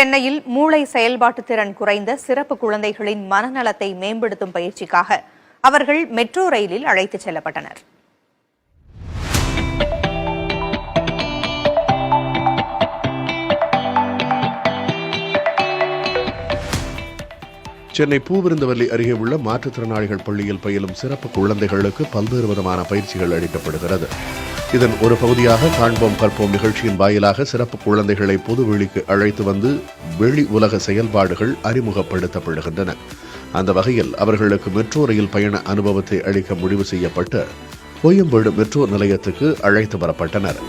சென்னையில் மூளை செயல்பாட்டு திறன் குறைந்த சிறப்பு குழந்தைகளின் மனநலத்தை மேம்படுத்தும் பயிற்சிக்காக அவர்கள் மெட்ரோ ரயிலில் அழைத்துச் செல்லப்பட்டனர். சென்னை பூவிருந்தவல்லி அருகே உள்ள மாற்றுத்திறனாளிகள் பள்ளியில் பயிலும் சிறப்பு குழந்தைகளுக்கு பல்வேறு விதமான பயிற்சிகள் அளிக்கப்படுகிறது. இதன் ஒரு பகுதியாக காண்போம் கற்போம் நிகழ்ச்சியின் வாயிலாக சிறப்பு குழந்தைகளை பொதுவெளிக்கு அழைத்து வந்து வெளி உலக செயல்பாடுகள் அறிமுகப்படுத்தப்படுகின்றன. அந்த வகையில் அவர்களுக்கு மெட்ரோ ரயில் பயண அனுபவத்தை அளிக்க முடிவு செய்யப்பட்டு கோயம்பேடு மெட்ரோ நிலையத்துக்கு அழைத்து வரப்பட்டனர்.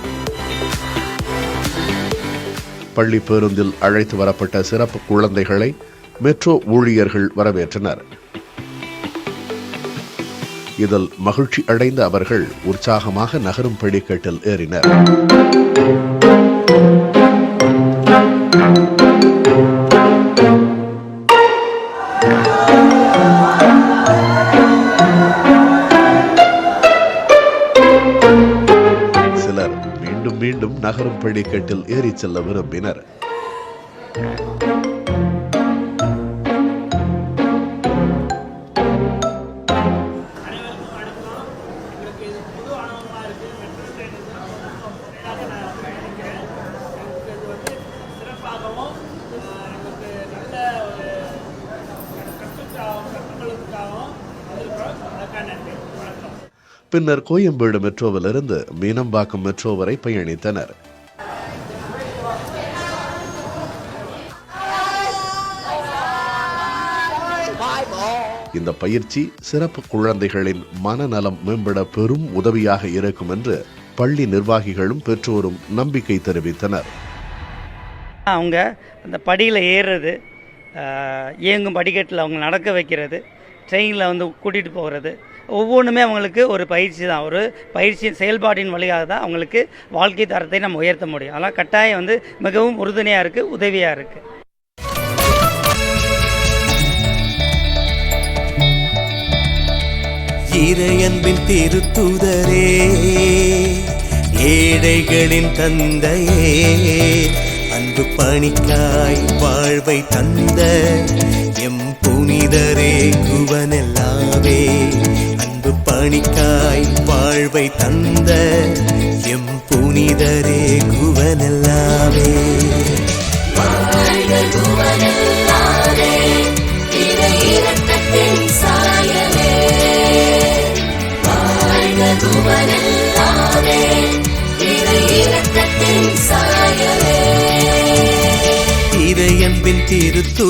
பள்ளி பேருந்தில் அழைத்து வரப்பட்ட சிறப்பு குழந்தைகளை மெட்ரோ ஊழியர்கள் வரவேற்றனர். இதில் மகிழ்ச்சி அடைந்த அவர்கள் உற்சாகமாக நகரும் படிக்கட்டில் ஏறினர். சிலர் மீண்டும் மீண்டும் நகரும் படிக்கட்டில் ஏறிச் செல்ல விரும்பினர். பின்னர் கோயம்பேடு மெட்ரோவிலிருந்து மீனம்பாக்கம் மெட்ரோ வரை பயணித்தனர். இந்த பயிற்சி சிறப்பு குழந்தைகளின் மனநலம் மேம்பட பெரும் உதவியாக இருக்கும் என்று பள்ளி நிர்வாகிகளும் பெற்றோரும் நம்பிக்கை தெரிவித்தனர். அவங்க அந்த படியில் ஏறுறது ஆஹ், இயங்கும் படிக்கட்டில் அவங்க நடக்க வைக்கிறது ட்ரெயினில் வந்து கூட்டிகிட்டு போகிறது ஒவ்வொன்றுமே அவங்களுக்கு ஒரு பயிற்சி தான். ஒரு பயிற்சியின் செயல்பாட்டின் வழியாக தான் அவங்களுக்கு வாழ்க்கை தரத்தை நம்ம உயர்த்த முடியும். அதெல்லாம் கட்டாயம் வந்து மிகவும் உறுதுணையாக இருக்குது உதவியாக இருக்குது இறையன்பின் திருத்துதரே ஏழைகளின் தந்தையே அன்பு பணிக்காய் வாழ்வை தந்த எம் புனிதரே குவனெல்லாம் அன்பு பணிக்காய் வாழ்வை தந்த எம் புனிதரே குவனெல்லாவே இறையன்பின் திருத்தூ